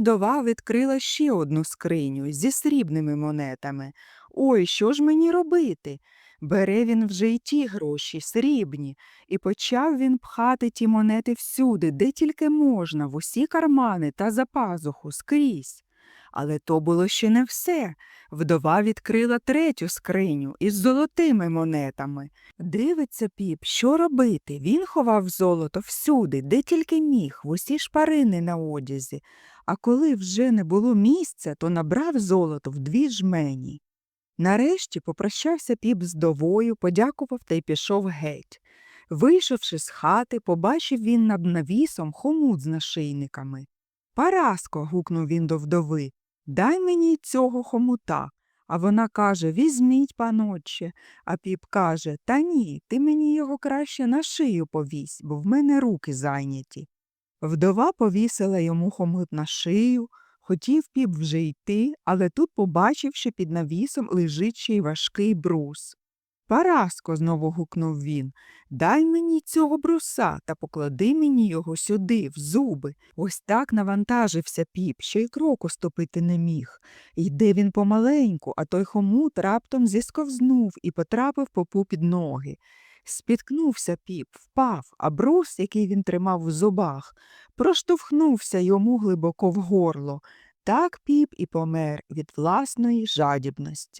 Вдова відкрила ще одну скриню зі срібними монетами. Ой, що ж мені робити? Бере він вже й ті гроші, срібні, і почав він пхати ті монети всюди, де тільки можна, в усі кармани та за пазуху, скрізь. Але то було ще не все. Вдова відкрила третю скриню із золотими монетами. Дивиться піп, що робити. Він ховав золото всюди, де тільки міг, в усі шпарини на одязі. А коли вже не було місця, то набрав золото в дві жмені. Нарешті попрощався піп з довою, подякував та й пішов геть. Вийшовши з хати, побачив він над навісом хомут з нашийниками. Параско. гукнув він до вдови, дай мені цього хомута. А вона каже Візьміть, панотче. А піп каже Та ні, ти мені його краще на шию повісь, бо в мене руки зайняті. Вдова повісила йому хомут на шию, хотів піп вже йти, але тут побачив, що під навісом лежить ще й важкий брус. Параско, знову гукнув він, дай мені цього бруса та поклади мені його сюди, в зуби. Ось так навантажився піп, що й кроку ступити не міг. Йде він помаленьку, а той хомут раптом зісковзнув і потрапив попу під ноги. Спіткнувся піп, впав, а брус, який він тримав у зубах, проштовхнувся йому глибоко в горло. Так піп і помер від власної жадібності.